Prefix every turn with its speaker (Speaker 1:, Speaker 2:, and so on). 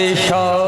Speaker 1: বিধাতা সব